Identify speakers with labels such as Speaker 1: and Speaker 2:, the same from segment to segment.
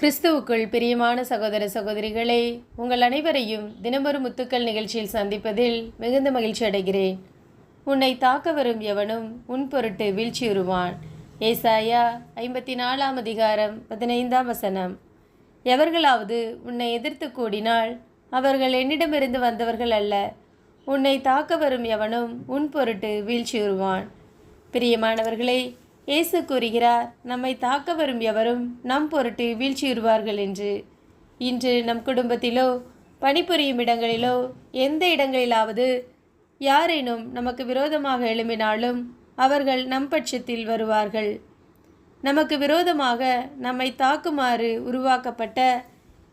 Speaker 1: கிறிஸ்துவுக்குள் பிரியமான சகோதர சகோதரிகளே உங்கள் அனைவரையும் தினமொரு முத்துக்கள் நிகழ்ச்சியில் சந்திப்பதில் மிகுந்த மகிழ்ச்சி அடைகிறேன். உன்னை தாக்க வரும் எவனும் உன் பொருட்டு வீழ்ச்சியுறுவான். ஏசாயா ஐம்பத்தி நாலாம் அதிகாரம் பதினைந்தாம் வசனம். எவர்களாவது உன்னை எதிர்த்து கூடினால் அவர்கள் என்னிடமிருந்து வந்தவர்கள் அல்ல. உன்னை தாக்க வரும் எவனும் உன் பொருட்டு வீழ்ச்சியுறுவான். பிரியமானவர்களே இயேசு கூறுகிறார் நம்மை தாக்க வரும் எவரும் நம் பொருட்டு வீழ்ச்சியுறுவார்கள் என்று. இன்று நம் குடும்பத்திலோ பணிபுரியும் இடங்களிலோ எந்த இடங்களிலாவது யாரேனும் நமக்கு விரோதமாக எழும்பினாலும் அவர்கள் நம் பட்சத்தில் வருவார்கள். நமக்கு விரோதமாக நம்மை தாக்குமாறு உருவாக்கப்பட்ட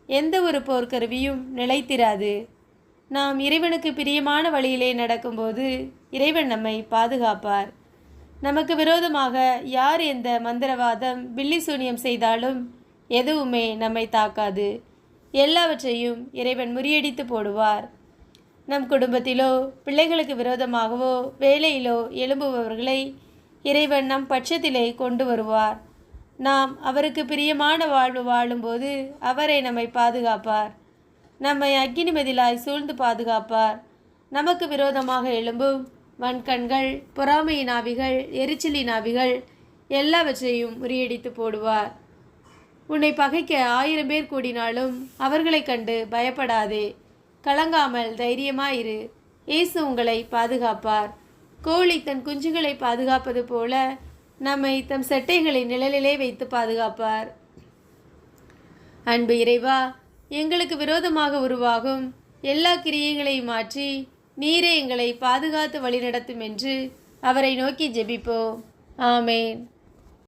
Speaker 1: எந்த ஒரு போர்க்கருவியும் நிலைத்திராது. நாம் இறைவனுக்கு பிரியமான வழியிலே நடக்கும்போது இறைவன் நம்மை பாதுகாப்பார். நமக்கு விரோதமாக யார் எந்த மந்திரவாதம் பில்லி சூனியம் செய்தாலும் எதுவுமே நம்மை தாக்காது. எல்லாவற்றையும் இறைவன் முறியடித்து போடுவார். நம் குடும்பத்திலோ பிள்ளைகளுக்கு விரோதமாகவோ வேலையிலோ எழும்புபவர்களை இறைவன் நம் பட்சத்திலே கொண்டு வருவார். நாம் அவருக்கு பிரியமான வாழ்வு வாழும்போது அவரை நம்மை பாதுகாப்பார். நம்மை அக்கினி மதிலாய் சூழ்ந்து பாதுகாப்பார். நமக்கு விரோதமாக எழும்பும் வன்கண்கள் பொறாமையின் ஆவிகள் எரிச்சலின் ஆவிகள் எல்லாவற்றையும் முறியடித்து போடுவார். உன்னை பகைக்க ஆயிரம் பேர் கூடினாலும் அவர்களை கண்டு பயப்படாதே. கலங்காமல் தைரியமாயிரு. இயேசு உங்களை பாதுகாப்பார். கோழி தன் குஞ்சுகளை பாதுகாப்பது போல நம்மை தம் செட்டைகளை நிழலிலே வைத்து பாதுகாப்பார். அன்பு இறைவா எங்களுக்கு விரோதமாக உருவாகும் எல்லா கிரியைகளையும் மாற்றி நீரே எங்களை பாதுகாத்து வழிநடத்தும் என்று அவரை நோக்கி ஜெபிப்போம். ஆமேன்.